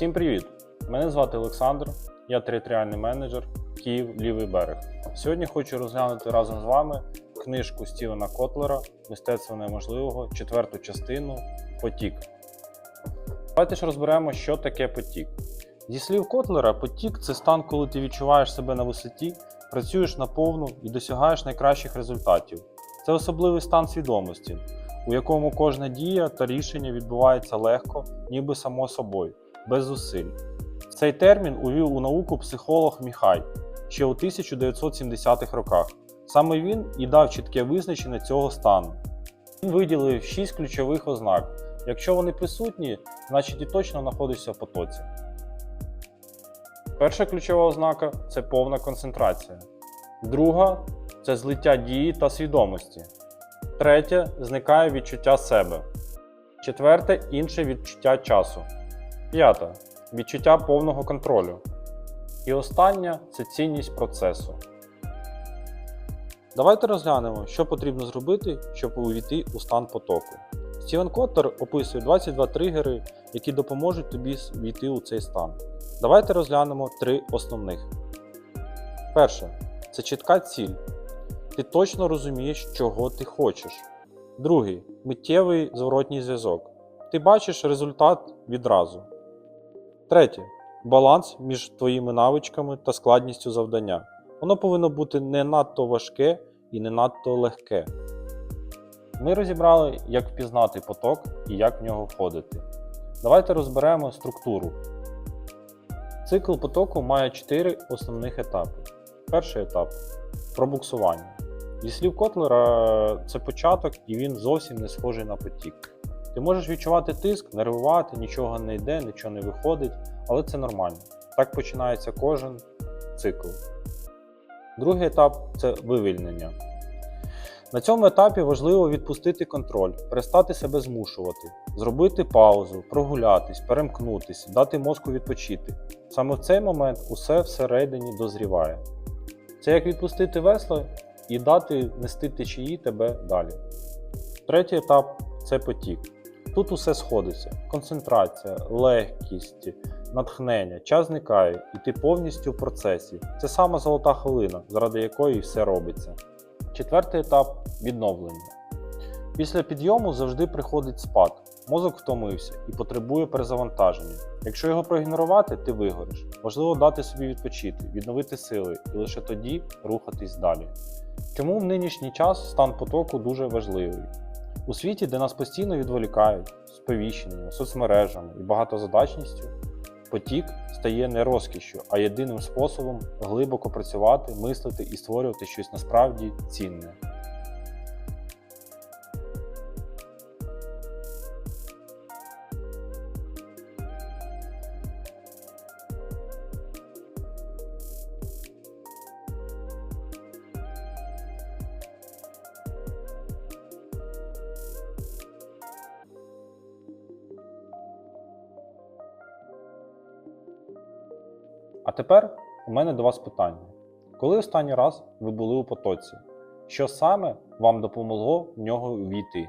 Всім привіт! Мене звати Олександр, я територіальний менеджер Київ Лівий берег. Сьогодні хочу розглянути разом з вами книжку Стівена Котлера Мистецтво неможливого, четверту частину Потік. Давайте ж розберемо, що таке потік. Зі слів Котлера, потік це стан, коли ти відчуваєш себе на висоті, працюєш наповну і досягаєш найкращих результатів. Це особливий стан свідомості, у якому кожна дія та рішення відбувається легко, ніби само собою, без зусиль. Цей термін увів у науку психолог Міхай ще у 1970-х роках. Саме він і дав чітке визначення цього стану. Він виділив шість ключових ознак. Якщо вони присутні, значить ти точно знаходишся в потоці. Перша ключова ознака це повна концентрація. Друга це злиття дії та свідомості. Третє зникає відчуття себе. Четверте інше відчуття часу. П'ята відчуття повного контролю. І остання це цінність процесу. Давайте розглянемо, що потрібно зробити, щоб увійти у стан потоку. Стівен Коттер описує 22 тригери, які допоможуть тобі війти у цей стан. Давайте розглянемо три основних. Перше це чітка ціль. Ти точно розумієш, чого ти хочеш. Другий миттєвий зворотній зв'язок. Ти бачиш результат відразу. Третє баланс між твоїми навичками та складністю завдання. Воно повинно бути не надто важке і не надто легке. Ми розібрали, як впізнати поток і як в нього входити. Давайте розберемо структуру. Цикл потоку має 4 основних етапи. Перший етап пробуксування. Зі слів Котлера, це початок і він зовсім не схожий на потік. Ти можеш відчувати тиск, нервувати, нічого не йде, нічого не виходить, але це нормально. Так починається кожен цикл. Другий етап це вивільнення. На цьому етапі важливо відпустити контроль, перестати себе змушувати, зробити паузу, прогулятись, перемкнутися, дати мозку відпочити. Саме в цей момент усе всередині дозріває. Це як відпустити весло і дати нести течії тебе далі. Третій етап це потік. Тут усе сходиться: концентрація, легкість, натхнення, час зникає, і ти повністю в процесі. Це сама золота хвилина, заради якої все робиться. Четвертий етап відновлення. Після підйому завжди приходить спад. Мозок втомився і потребує перезавантаження. Якщо його проігнорувати, ти вигориш. Важливо дати собі відпочити, відновити сили і лише тоді рухатись далі. Чому в нинішній час стан потоку дуже важливий? У світі, де нас постійно відволікають сповіщеннями, соцмережами і багатозадачністю, потік стає не розкішшю, а єдиним способом глибоко працювати, мислити і створювати щось насправді цінне. А тепер у мене до вас питання. Коли останній раз ви були у потоці? Що саме вам допомогло в нього війти?